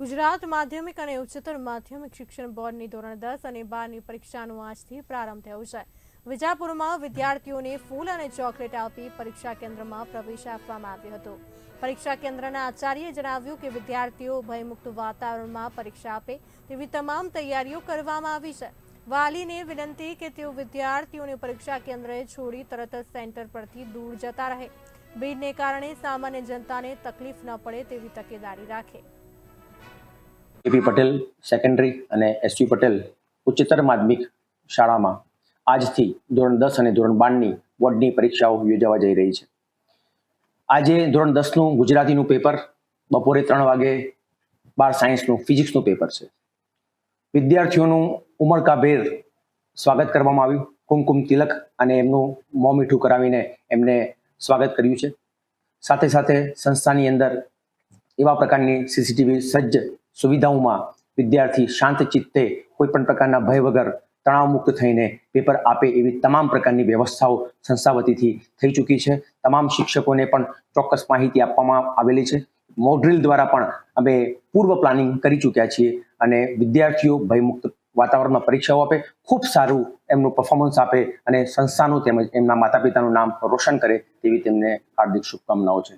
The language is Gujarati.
ગુજરાત માધ્યમિક અને ઉચ્ચતર માધ્યમિક શિક્ષણ બોર્ડની ધોરણ દસ અને બારની પરીક્ષાનો આજથી પ્રારંભ થયો છે. વિજાપુરમાં વિદ્યાર્થીઓને ફૂલ અને ચોકલેટ આપી પરીક્ષા કેન્દ્રમાં પ્રવેશ આપવામાં આવ્યો હતો. પરીક્ષા કેન્દ્રના આચાર્યએ જણાવ્યું કે વિદ્યાર્થીઓ ભયમુક્ત વાતાવરણમાં પરીક્ષા આપે તેવી તમામ તૈયારીઓ કરવામાં આવી છે. વાલીને વિનંતી કે તેઓ વિદ્યાર્થીઓને પરીક્ષા કેન્દ્રએ છોડી તરત જ સેન્ટર પરથી દૂર જતા રહે. ભીડને કારણે સામાન્ય જનતાને તકલીફ ન પડે તેવી તકેદારી રાખે. એપી પટેલ સેકન્ડરી અને એસયુ પટેલ ઉચ્ચતર માધ્યમિક શાળામાં આજથી ધોરણ દસ અને ધોરણ બારની બોર્ડની પરીક્ષાઓ યોજાવા જઈ રહી છે. આજે ધોરણ દસનું ગુજરાતીનું પેપર, બપોરે ત્રણ વાગે બાર સાયન્સનું ફિઝિક્સનું પેપર છે. વિદ્યાર્થીઓનું ઉમળકાભેર સ્વાગત કરવામાં આવ્યું. કુમકુમ તિલક અને એમનું મોં મીઠું કરાવીને એમને સ્વાગત કર્યું છે. સાથે સાથે સંસ્થાની અંદર એવા પ્રકારની સીસીટીવી સજ્જ સુવિધાઓમાં વિદ્યાર્થી શાંત ચિત્તે કોઈ પણ પ્રકારના ભય વગર તણાવમુક્ત થઈને પેપર આપે એવી તમામ પ્રકારની વ્યવસ્થાઓ સંસ્થા વતીથી થઈ ચૂકી છે. તમામ શિક્ષકોને પણ ચોક્કસ માહિતી આપવામાં આવેલી છે. મોડ્રીલ દ્વારા પણ અમે પૂર્વ પ્લાનિંગ કરી ચૂક્યા છીએ અને વિદ્યાર્થીઓ ભયમુક્ત વાતાવરણમાં પરીક્ષાઓ આપે, ખૂબ સારું એમનું પરફોર્મન્સ આપે અને સંસ્થાનું તેમજ એમના માતા પિતાનું નામ રોશન કરે તેવી તેમને હાર્દિક શુભકામનાઓ છે.